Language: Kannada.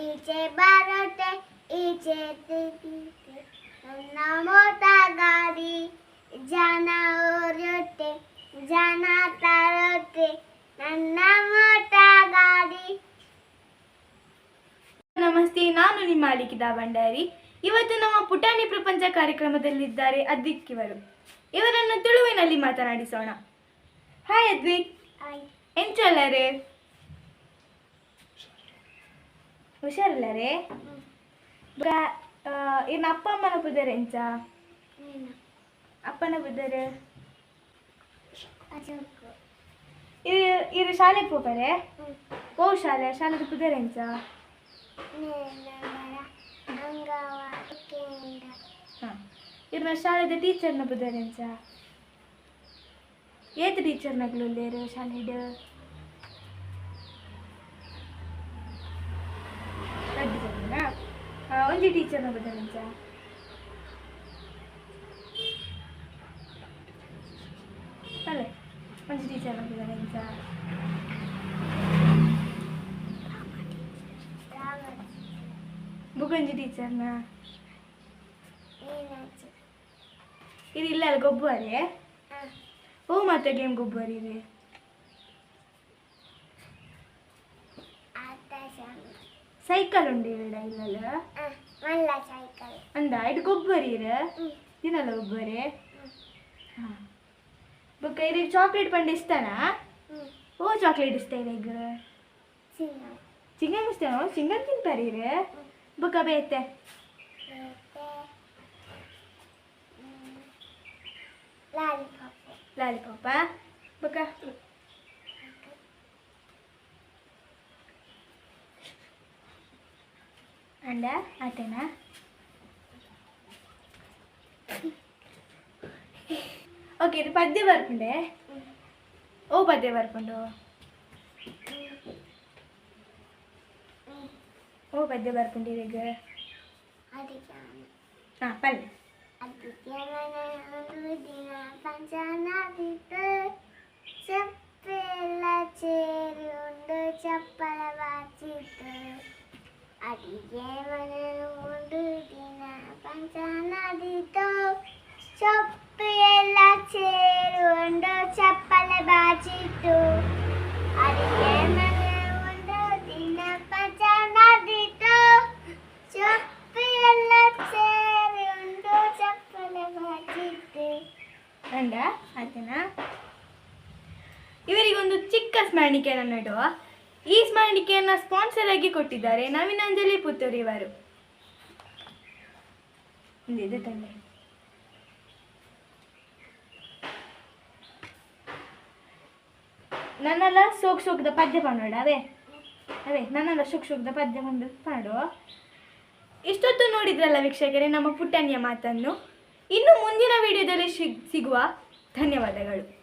ಈಚೆ ಬರೋಟೆ ಈಚೆ મોટા ಗಾಡಿ જાના ઓરટે જાના તારોટೆ ನನ್ನ મોટા ಗಾಡಿ. ನಮಸ್ತೆ ನಾನು ನಿಮ್ಮ ಅಲಿಕಿದ ಭಂಡಾರಿ. ಇವತ್ತು ನಮ್ಮ ಪುಟಾಣಿ ಪ್ರಪಂಚ ಕಾರ್ಯಕ್ರಮದಲ್ಲಿದ್ದಾರೆ ಅದ್ವಿಕ್ ಇವರು. ಇವರನ್ನು ತುಳುವಿನಲ್ಲಿ ಮಾತನಾಡಿಸೋಣ. ಹಾಯ್ ಅದ್ವಿಕ್ ಎಂಚಲ್ಲರೇ ಎಂಚಲ್ಲರೇ ಹುಷಾರಿಲ್ಲರೇ ಏನು ಅಪ್ಪ ಅಮ್ಮನ ಬುದ್ಧರೆ ಎಂಚ ಅಪ್ಪನ ಬುದ್ಧರೆ? ಅಜೋಕು ಇದು ಇದು ಶಾಲೆಗೆ ಹೋಗ್ತಾರೆ? ಓ ಶಾಲೆ ಶಾಲೆಗೆ ಬುದ್ಧರೆ ಎಂಚ ಇವ್ರನ್ನ ಶಾಲೆದ ಟೀಚರ್ನ ಬುದ್ಧರೆ ಎಂಚ ಏತ್ ಟೀಚರ್ನಗಳು ಲೇರು ಶಾಲೆಡ್ ಒಂಜಿ ಟೀಚರ್ನ ಬುದ್ಧರೆ ಎಂಚ ಅಲ್ಲೇ ಒಂಜಿ ಟೀಚರ್ನ ಬುದ್ಧರೆ ಎಂಚ ರಾಮಡಿ ಬುಗಂಜಿ ಟೀಚರ್ನ ನೀನಾಚು ಇದು ಇಲ್ಲ ಅಲ್ಲ ಗೊಬ್ಬರೇ ಹಾಂ ಓ ಮತ್ತೆ ಗೇಮ್ ಗೊಬ್ಬರ ಇದೆ ಆತ ಶಾಮಿ ಸೈಕಲ್ ಉಂಡು ಇರಡ ಇಲ್ಲಲ್ಲ ಹಾಂ ಮಲ್ಲ ಸೈಕಲ್ ಅಂದ ಇದು ಗೊಬ್ಬರ? ಬೊಕ್ಕ ಇದು ಚಾಕ್ಲೇಟ್ ಪಂಡ ಇಷ್ಟನಾ ಓ ಚಾಕ್ಲೇಟ್ ಇಷ್ಟ ಈಗ. ಚಿಂಗನ್ ಇಸ್ತಾನ ಓ ಚಿಂಗಮ್ ತಿಂತಾರೆ ಇರ ಬೊಕ್ಕ ಬೇತೆ ಲಾಲಿಪಾಪ. ಬೊಕ್ಕ. ಅಂಡ ಆತೇನಾ? ಓಕೆ ಇದು ಪದ್ಯ ಬರ್ಪುಂಡೆ ಓ ಪದ್ಯ ಬರ್ಪುಂಡು ಓ ಪದ್ಯ ಬರ್ಪುಂಡು ಈಗ ಅದಕ್ಕೆ ಹಾಂ ಪಲ್ಲೆ ಅದಕ್ಕೆ ಒಂದು ದಿನ ಪಂಚನಾದಿತ್ತು ಚಪ್ಪೆಲ್ಲ ಸೇರಿ ಉಂಡು ಚಪ್ಪಲ ಬಾಚಿತ್ತು ಅಡಿಗೆ ಮನೆ ಒಂದು ದಿನ ಪಂಚನಾದಿತ್ತು ಚಪ್ಪೆಲ್ಲ ಸೇರಿ ಉಂಡು ಚಪ್ಪಲ ಬಾಚಿತ್ತು ಅದಕ್ಕೆ ಮನೆ ಒಂದು ದಿನ ಚಪ್ಪಿ ಎಲ್ಲ ಸೇರಿ ಒಂದು ಚಪ್ಪಲೆ ಬಾಚಿತ್ತು ಅಂಡ ಆಯ್ತೇನಾ ಇವರಿಗೊಂದು ಚಿಕ್ಕ ಸ್ಮರಣಿಕೆಯನ್ನು ನೀಡುವ. ಈ ಸ್ಮರಣಿಕೆಯನ್ನು ಸ್ಪಾನ್ಸರ್ ಆಗಿ ಕೊಟ್ಟಿದ್ದಾರೆ ನವೀನಾಂಜಲಿ ಪುತ್ತೂರಿವರು ಇದು ತಂದೆ. ನನ್ನೆಲ್ಲ ಸೋಕ್ ಸೋಕ್ದ ಪದ್ಯ ಪನ್ನೋಡ ಅವೇ. ಅವೇ, ನನ್ನೆಲ್ಲ ಸೋಕ್ ಸೋಕ್ದ ಪದ್ಯ ಬಂದು ಪಾಡು ಇಷ್ಟೊತ್ತು ನೋಡಿದ್ರಲ್ಲ ವೀಕ್ಷಕರೇ ನಮ್ಮ ಪುಟ್ಟಣ್ಯ ಮಾತನ್ನು. ಇನ್ನು ಮುಂದಿನ ವಿಡಿಯೋದಲ್ಲಿ ಸಿಗ್- ಸಿಗುವ ಧನ್ಯವಾದಗಳು.